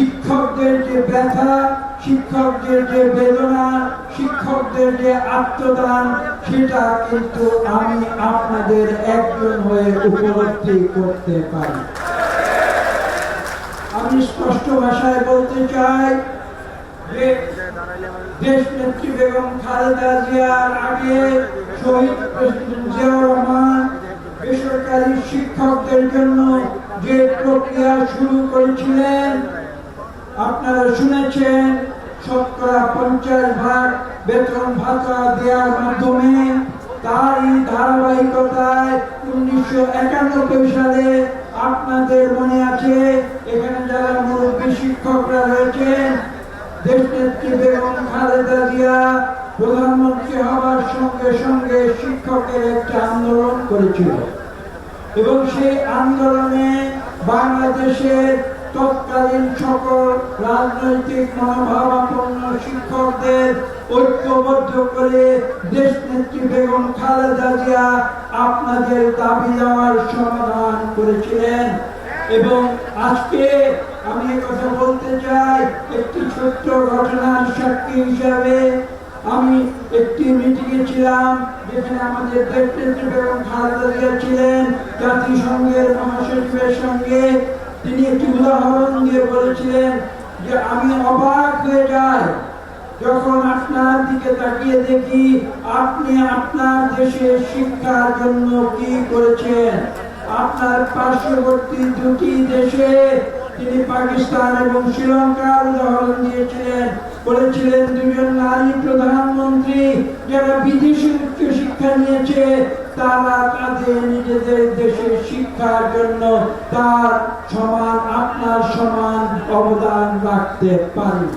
শিক্ষকদের যে ব্যথা শিক্ষকদের যে বেদনা শিক্ষকদের যে আত্মদান, সেটা কিন্তু আমি আপনাদের একজন হয়ে উপলব্ধি করতে পারি। আমি স্পষ্ট ভাষায় বলতে চাই যে দেশ নেত্রী বেগম খালেদা জিয়ার আগে শহীদ জিয়াউর রহমান বেসরকারি শিক্ষকদের জন্য যে প্রক্রিয়া শুরু করেছিলেন আপনারা শুনেছেন, শতকরা পঞ্চাশ ভাগ বেতন ভাতা দেওয়ার মাধ্যমে ধারাবাহিকতায় উনিশশো একানব্বই সালে আপনাদের মনে আছে, এখানে যারা মুরব্বী শিক্ষকরা রয়েছেন বেগম খালেদা জিয়া প্রধানমন্ত্রী হওয়ার সঙ্গে সঙ্গে শিক্ষকের একটা আন্দোলন করেছিল। এবং সেই আন্দোলনে বাংলাদেশের তৎকালীন সকল রাজনৈতিক মনোভাবাপন্ন শিক্ষকদের ঐক্যবদ্ধ করে দেশ নেত্রী বেগম খালেদা জিয়া আপনাদের দাবি দেওয়ার সমাধান করেছিলেন। এবং আজকে আমি কথা বলতে চাই, একটি ছোট্ট ঘটনার সাক্ষী হিসাবে আমি একটি মিটিংয়ে ছিলাম, যেখানে আমাদের বেগম খালেদা জিয়া ছিলেন জাতিসংঘের মহাসচিবের সঙ্গে। তিনি একটি উদাহরণ দিয়ে বলেছিলেন যে আমি অবাক হয়ে যাই যখন আপনার দিকে তাকিয়ে দেখি আপনি আপনার দেশে শিক্ষার জন্য কি করেছেন। আপনার পার্শ্ববর্তী দুটি দেশে তিনি পাকিস্তান এবং শ্রীলঙ্কার উদাহরণ দিয়েছিলেন। বলেছিলেন দুজন নারী প্রধানমন্ত্রী যারা বিদেশে উচ্চ শিক্ষা নিয়েছে, তারা তাদের নিজেদের দেশের শিক্ষার জন্য তার সমান, আপনার সমান অবদান রাখতে পারে